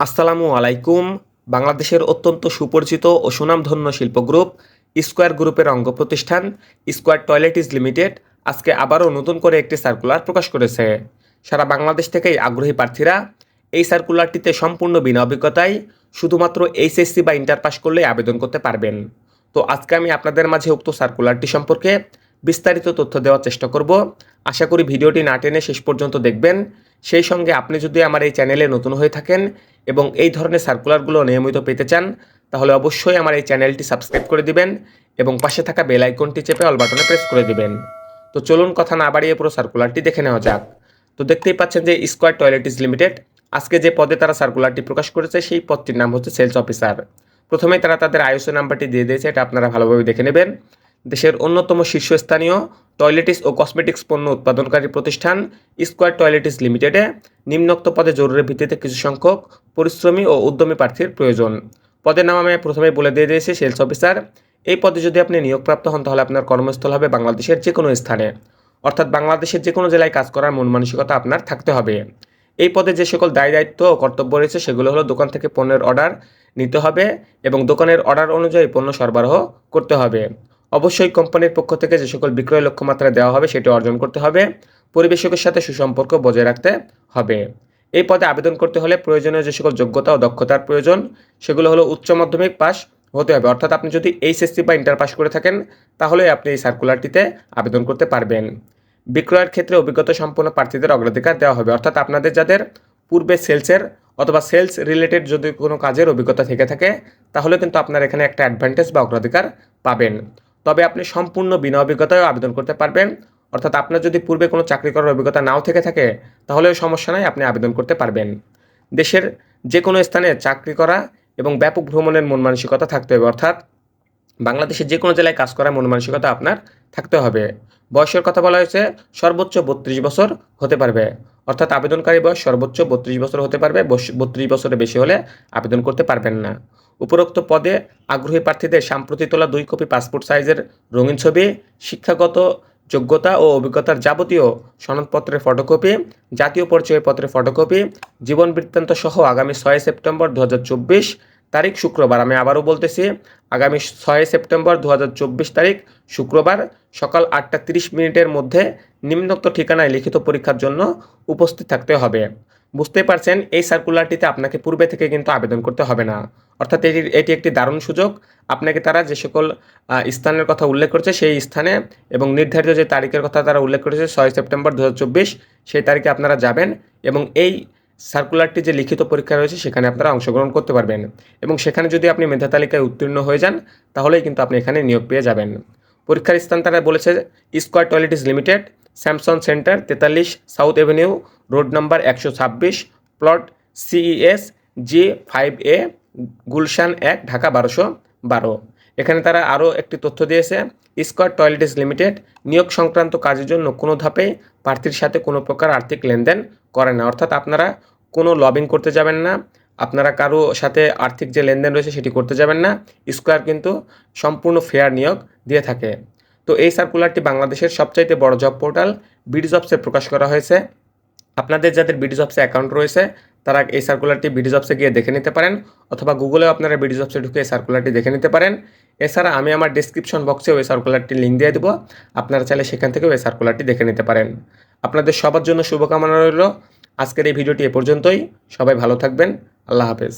আসসালামু আলাইকুম, বাংলাদেশের অত্যন্ত সুপরিচিত ও সুনামধন্য শিল্প গ্রুপ, স্কোয়ার গ্রুপের অঙ্গ প্রতিষ্ঠান, স্কোয়ার টয়লেটিস লিমিটেড, আজকে আবারও নতুন করে একটি সার্কুলার প্রকাশ করেছে। সারা বাংলাদেশ থেকেই আগ্রহী প্রার্থীরা এই সার্কুলারটিতে সম্পূর্ণ বিনা অভিজ্ঞতায় শুধুমাত্র এইচএসসি বা ইন্টার পাস করলেই আবেদন করতে পারবেন। তো আজকে আমি আপনাদের মাঝে উক্ত সার্কুলারটি সম্পর্কে বিস্তারিত তথ্য দেওয়ার চেষ্টা করব। আশা করি ভিডিওটি না টেনে শেষ পর্যন্ত দেখবেন। সেই সঙ্গে আপনি যদি আমার এই চ্যানেলে নতুন হয়ে থাকেন এবং এই ধরনের সার্কুলারগুলো নিয়মিত পেতে চান, তাহলে অবশ্যই আমার এই চ্যানেলটি সাবস্ক্রাইব করে দিবেন এবং পাশে থাকা বেল আইকনটি চেপে অল বাটনে প্রেস করে দিবেন। তো চলুন কথা না বাড়িয়ে পুরো সার্কুলারটি দেখে নেওয়া যাক। তো দেখতেই পাচ্ছেন যে স্কোয়ার টয়লেটিস লিমিটেড আজকে যে পদে তারা সার্কুলারটি প্রকাশ করেছে, সেই পদটির নাম হচ্ছে সেলস অফিসার প্রথমে তারা তাদের আইএসও নাম্বারটি দিয়ে দিয়েছে, এটা আপনারা ভালোভাবে দেখে নেবেন। দেশের অন্যতম শীর্ষস্থানীয় টয়লেটিস ও কসমেটিক্স পণ্য উৎপাদনকারী প্রতিষ্ঠান স্কোয়ার টয়লেটিস লিমিটেডে নিম্নোক্ত পদে জরুরি ভিত্তিতে কিছু সংখ্যক পরিশ্রমী ও উদ্যমী প্রার্থীর প্রয়োজন। পদের নাম আমি প্রথমে বলে দিয়ে দিয়েছি, সেলস অফিসার। এই পদে যদি আপনি নিয়োগপ্রাপ্ত হন, তাহলে আপনার কর্মস্থল হবে বাংলাদেশের যে কোনো স্থানে। অর্থাৎ বাংলাদেশের যে কোনো জেলায় কাজ করার মন মানসিকতা আপনার থাকতে হবে। এই পদে যে সকল দায়, দায়িত্ব ও কর্তব্য রয়েছে, সেগুলো হলো দোকান থেকে পণ্যের অর্ডার নিতে হবে এবং দোকানের অর্ডার অনুযায়ী পণ্য সরবরাহ করতে হবে। অবশ্যই কোম্পানির পক্ষ থেকে যে সকল বিক্রয় লক্ষ্যমাত্রা দেওয়া হবে, সেটি অর্জন করতে হবে, পরিবেশকের সাথে সুসম্পর্ক বজায় রাখতে হবে। এই পদে আবেদন করতে হলে প্রয়োজনীয় যে সকল যোগ্যতা ও দক্ষতার প্রয়োজন, সেগুলো হলো উচ্চ মাধ্যমিক পাস হতে হবে। অর্থাৎ আপনি যদি এইচএসসি বা ইন্টার পাস করে থাকেন, তাহলে আপনি এই সার্কুলারটিতে আবেদন করতে পারবেন। বিক্রয়ের ক্ষেত্রে অভিজ্ঞতা সম্পন্ন প্রার্থীদের অগ্রাধিকার দেওয়া হবে। অর্থাৎ আপনাদের যাদের পূর্বে সেলসের অথবা সেলস রিলেটেড যদি কোনো কাজের অভিজ্ঞতা থেকে থাকে, তাহলে কিন্তু আপনার এখানে একটা অ্যাডভান্টেজ বা অগ্রাধিকার পাবেন। তবে আপনি সম্পূর্ণ বিনা অভিজ্ঞতায় আবেদন করতে পারবেন। অর্থাৎ আপনার যদি পূর্বে কোনো চাকরি করার অভিজ্ঞতা নাও থেকে থাকে, তাহলেও সমস্যা নাই, আপনি আবেদন করতে পারবেন। দেশের যে কোনো স্থানে চাকরি করা এবং ব্যাপক ভ্রমণের মন মানসিকতা থাকতে হবে, অর্থাৎ বাংলাদেশের যে কোনো জেলায় কাজ করার মন মানসিকতা আপনার থাকতে হবে। বয়সের কথা বলা হয়েছে, সর্বোচ্চ বত্রিশ বছর হতে পারবে। অর্থাৎ আবেদনকারী বয়স সর্বোচ্চ বত্রিশ বছর হতে পারবে বত্রিশ বছরের বেশি হলে আবেদন করতে পারবেন না। উপরোক্ত পদে আগ্রহী প্রার্থীদের সাম্প্রতি তোলা দুই কপি পাসপোর্ট সাইজের রঙিন ছবি, শিক্ষাগত যোগ্যতা ও অভিজ্ঞতার যাবতীয় সনদপত্রের ফটোকপি, জাতীয় পরিচয়পত্রের ফটোকপি, জীবন বৃত্তান্ত সহ আগামী ছয় সেপ্টেম্বর দু হাজার চব্বিশ তারিখ শুক্রবার। আমি আবারও বলতেছি, আগামী ছয় সেপ্টেম্বর দু হাজার চব্বিশ তারিখ শুক্রবার সকাল আটটা তিরিশ মিনিটের মধ্যে নিম্নোক্ত ঠিকানায় লিখিত পরীক্ষার জন্য উপস্থিত থাকতে হবে। বুঝতে পারছেন, এই সার্কুলারটিতে আপনাকে পূর্বে থেকে কিন্তু আবেদন করতে হবে না। অর্থাৎ এটি এটি একটি দারুণ সুযোগ। আপনাকে তারা যে সকল স্থানের কথা উল্লেখ করেছে সেই স্থানে এবং নির্ধারিত যে তারিখের কথা তারা উল্লেখ করেছে ছয় সেপ্টেম্বর দু হাজার চব্বিশ, সেই তারিখে আপনারা যাবেন এবং এই সার্কুলারটি যে লিখিত পরীক্ষা রয়েছে সেখানে আপনারা অংশগ্রহণ করতে পারবেন এবং সেখানে যদি আপনি মেধা তালিকায় উত্তীর্ণ হয়ে যান, তাহলেই কিন্তু আপনি এখানে নিয়োগ পেয়ে যাবেন। পরীক্ষার স্থান তারা বলেছে Square Toiletries Limited Samsung centre তেতাল্লিশ সাউথ এভিনিউ, রোড নাম্বার একশো ছাব্বিশ, plot CES G five A, Gulshan এক, ঢাকা বারোশো বারো। এখানে তারা আরও একটি তথ্য দিয়েছে, স্কোয়ার টয়লেটিস লিমিটেড নিয়োগ সংক্রান্ত কাজের জন্য কোনো ধাপে প্রার্থীর সাথে কোনো প্রকার আর্থিক লেনদেন করে না। অর্থাৎ আপনারা কোনো লবিং করতে যাবেন না, আপনারা কারও সাথে আর্থিক যে লেনদেন রয়েছে সেটি করতে যাবেন না। স্কোয়ার কিন্তু সম্পূর্ণ ফেয়ার নিয়োগ দিয়ে থাকে। তো এই সার্কুলারটি বাংলাদেশের সবচাইতে বড় জব পোর্টাল বিডি জবসে প্রকাশ করা হয়েছে। আপনাদের যাদের বিডি জবসে অ্যাকাউন্ট রয়েছে, তারা এই সার্কুলারটি বিডি জবসে গিয়ে দেখে নিতে পারেন, অথবা গুগলেও আপনারা বিডি জবসে ঢুকে এই সার্কুলারটি দেখে নিতে পারেন। এছাড়া আমি আমার ডিসক্রিপশন বক্সেও এই সার্কুলারটির লিঙ্ক দিয়ে দেবো, আপনারা চাইলে সেখান থেকেও এই সার্কুলারটি দেখে নিতে পারেন। আপনাদের সবার জন্য শুভকামনা রইল। আজকের এই ভিডিওটি এ পর্যন্তই। সবাই ভালো থাকবেন। আল্লাহ হাফেজ।